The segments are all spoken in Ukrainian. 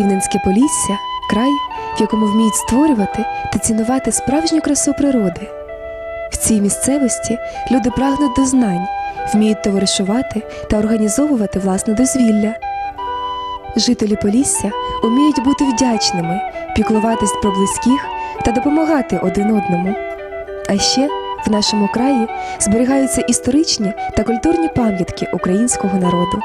Рівненське Полісся край, в якому вміють створювати та цінувати справжню красу природи. В цій місцевості люди прагнуть до знань, вміють товаришувати та організовувати власне дозвілля. Жителі Полісся уміють бути вдячними, піклуватись про близьких та допомагати один одному. А ще в нашому краї зберігаються історичні та культурні пам'ятки українського народу.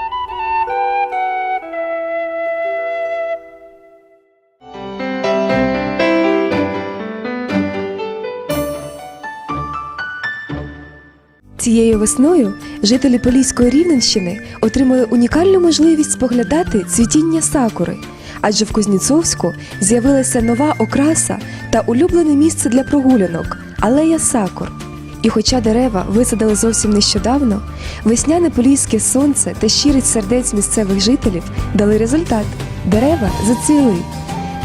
Цією весною жителі Поліської Рівненщини отримали унікальну можливість споглядати цвітіння сакури, адже в Кузнєцовську з'явилася нова окраса та улюблене місце для прогулянок алея сакур. І хоча дерева висадили зовсім нещодавно, весняне поліське сонце та щирість сердець місцевих жителів дали результат. Дерева зацвіли.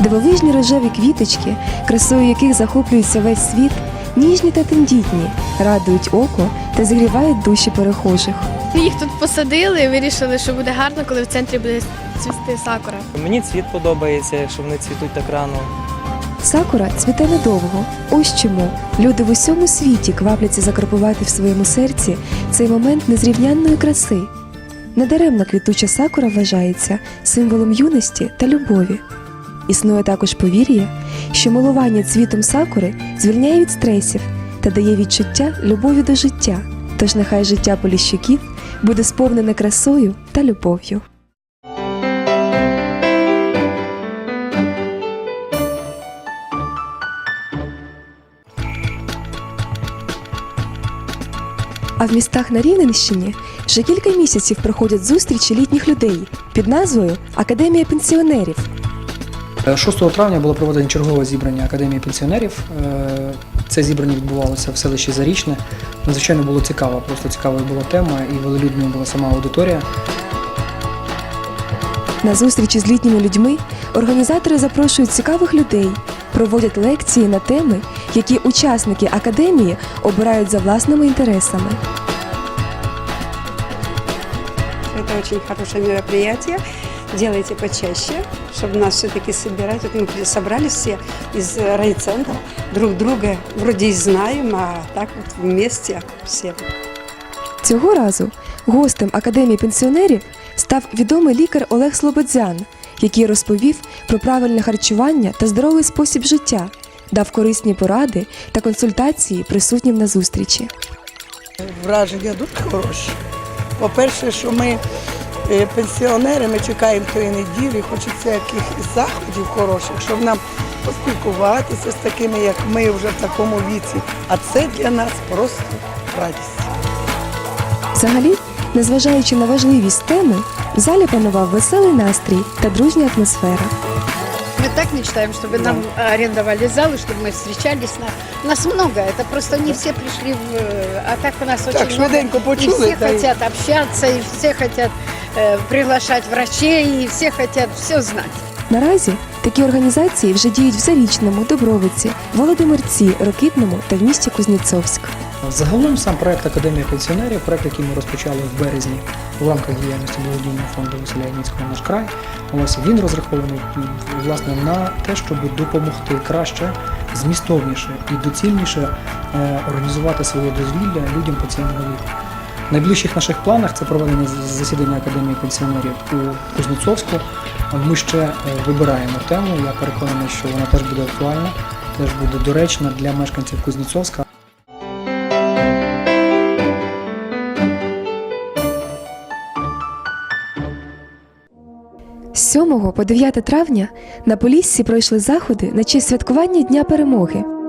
Дивовижні рожеві квіточки, красою яких захоплюється весь світ, ніжні та тендітні, радують око та зігрівають душі перехожих. Їх тут посадили і вирішили, що буде гарно, коли в центрі буде цвісти сакура. Мені цвіт подобається, якщо вони цвітуть так рано. Сакура цвіте недовго. Ось чому люди в усьому світі квапляться закарпувати в своєму серці цей момент незрівнянної краси. Недаремно квітуча сакура вважається символом юності та любові. Існує також повір'я, що милування цвітом сакури звільняє від стресів та дає відчуття любові до життя. Тож нехай життя поліщуків буде сповнене красою та любов'ю. А в містах на Рівненщині вже кілька місяців проходять зустрічі літніх людей під назвою Академія пенсіонерів. 6 травня було проведено чергове зібрання Академії пенсіонерів. Е, Це зібрання відбувалося в селищі Зарічне. Надзвичайно було цікаво, просто цікавою була тема і велолюдною була сама аудиторія. На зустрічі з літніми людьми організатори запрошують цікавих людей, проводять лекції на теми, які учасники академії обирають за власними інтересами. Это очень хорошее мероприятие Делайте почаще, чтобы нас все-таки собирать. Вот мы при- собрались все из э, райцентра, друг друга вроде и знаем, а так вот вместе все. Цього разу гостем академії пенсіонерів став відомий лікар Олег Слободзян, який розповів про правильне харчування та здоровий спосіб життя, дав корисні поради та консультації присутнім на зустрічі. враження дуже хороші. По-перше, що ми е, пенсіонери, ми чекаємо тої неділі, хочеться якихось заходів хороших, щоб нам поспілкуватися з такими, як ми вже в такому віці. А це для нас просто радість. Взагалі, незважаючи на важливість теми, в залі панував веселий настрій та дружня атмосфера. Мы так мечтаем, чтобы нам арендовали залы, чтобы мы встречались. На... Нас много, это просто не все пришли, в... э, а так у нас Так, очень много. швиденько И почули. все та й- хотят общаться, и все хотят э, приглашать врачей, и все хотят все знать. Наразі такі організації вже діють в Зарічному, Добровиці, Володимирці, Рокитному та в місті Кузнєцовськ. Загалом сам проект Академія пенсіонерів, проект, який ми розпочали в березні в рамках діяльності благодійного фонду Василя Яніцького наш край. Ось він розрахований власне на те, щоб допомогти краще, змістовніше і доцільніше е, організувати своє дозвілля людям пенсійного віку. В найближчих наших планах це проведення засідання Академії пенсіонерів у Кузнецовську. Ми ще е, вибираємо тему. Я переконаний, що вона теж буде актуальна, теж буде доречна для мешканців Кузнецовська. З 7 по 9 травня на Поліссі пройшли заходи на честь святкування Дня перемоги.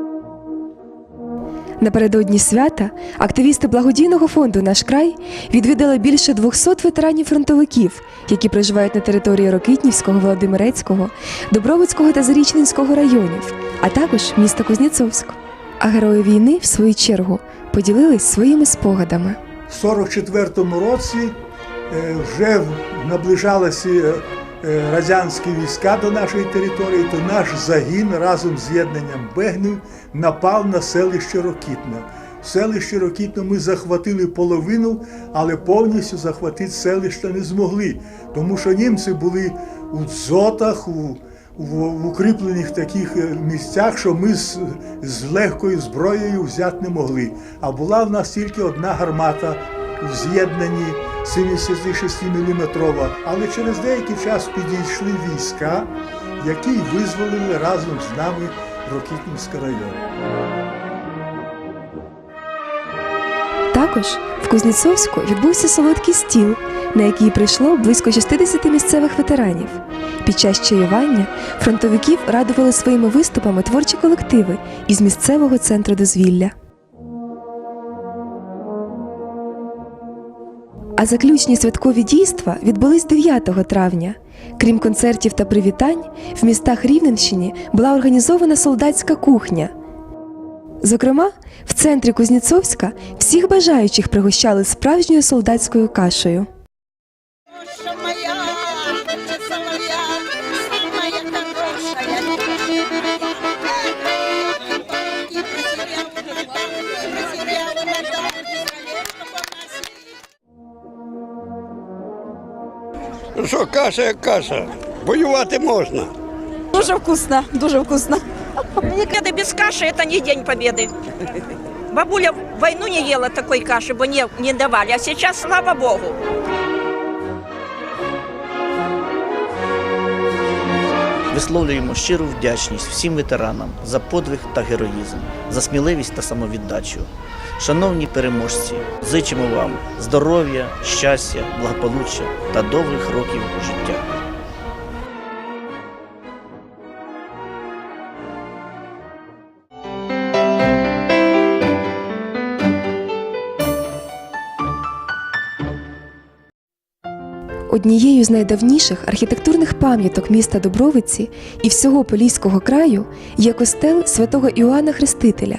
Напередодні свята активісти благодійного фонду Наш край відвідали більше 200 ветеранів фронтовиків, які проживають на території Рокитнівського, Володимирецького, Добровицького та Зарічненського районів, а також міста Кузнєцовськ. А герої війни, в свою чергу, поділились своїми спогадами. В 44-му році е, вже наближалися е, е, радянські війська до нашої території, то наш загін разом з з'єднанням Бегнів напав на селище Рокітне. селищі Рокітно ми захватили половину, але повністю захватити селища не змогли, тому що німці були у дзотах, у, в укріплених таких е, місцях, що ми з, з легкою зброєю взяти не могли. А була в нас тільки одна гармата у з'єднанні 76 мм. Але через деякий час підійшли війська, які визволили разом з нами Рокітнівський район. Також в Кузнєцовську відбувся солодкий стіл, на який прийшло близько 60 місцевих ветеранів. Під час чаювання фронтовиків радували своїми виступами творчі колективи із місцевого центру дозвілля. А заключні святкові дійства відбулись 9 травня. Крім концертів та привітань, в містах Рівненщини була організована солдатська кухня. Зокрема, в центрі Кузнєцовська всіх бажаючих пригощали справжньою солдатською кашею. Ну що, каша як каша. Воювати можна. Дуже вкусно, дуже вкусно. Победа без каші це не день победы. Бабуля війну не їла такої каші, бо не, не давали. А зараз слава богу, Висловлюємо щиру вдячність всім ветеранам за подвиг та героїзм, за сміливість та самовіддачу. Шановні переможці, зичимо вам здоров'я, щастя, благополуччя та довгих років життя. Однією з найдавніших архітектурних пам'яток міста Добровиці і всього Поліського краю є костел святого Іоанна Хрестителя.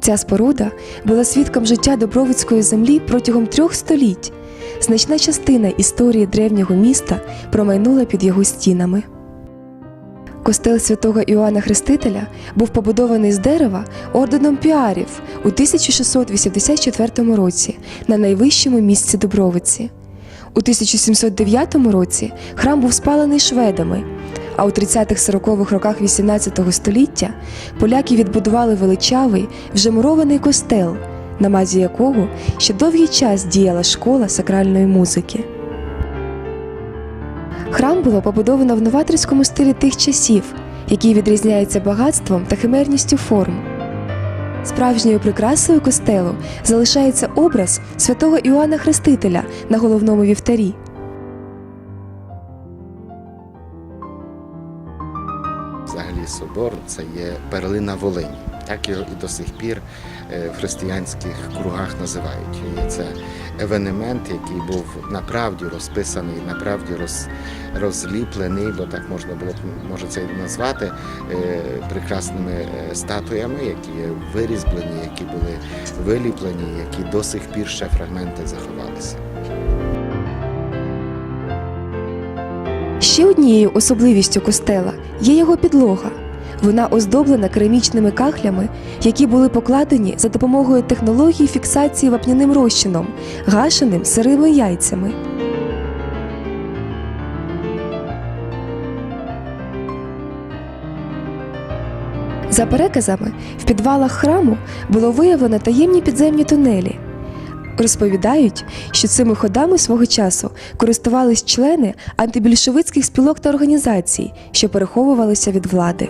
Ця споруда була свідком життя Добровицької землі протягом трьох століть. Значна частина історії древнього міста промайнула під його стінами. Костел святого Іоанна Хрестителя був побудований з дерева орденом піарів у 1684 році на найвищому місці Добровиці. У 1709 році храм був спалений шведами, а у 30-40-х роках XVIII століття поляки відбудували величавий вже мурований костел, на мазі якого ще довгий час діяла школа сакральної музики. Храм було побудовано в новаторському стилі тих часів, який відрізняється багатством та химерністю форм. Справжньою прикрасою костелу залишається образ святого Іоанна Хрестителя на головному вівтарі. Собор це є перлина Волині. Так його і до сих пір е, в християнських кругах називають. І це евенемент, який був направді розписаний, направді роз, розліплений, бо так можна було може це назвати е, прекрасними е, статуями, які вирізблені, які були виліплені, які до сих пір ще фрагменти заховалися. Ще однією особливістю костела є його підлога. Вона оздоблена керамічними кахлями, які були покладені за допомогою технології фіксації вапняним розчином, гашеним сирими яйцями. За переказами, в підвалах храму було виявлено таємні підземні тунелі. Розповідають, що цими ходами свого часу користувались члени антибільшовицьких спілок та організацій, що переховувалися від влади.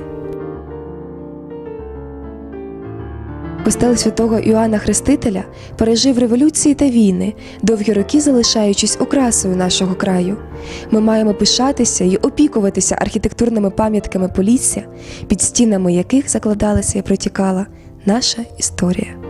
Костел святого Іоанна Хрестителя пережив революції та війни, довгі роки залишаючись окрасою нашого краю. Ми маємо пишатися і опікуватися архітектурними пам'ятками Полісся, під стінами яких закладалася і протікала наша історія.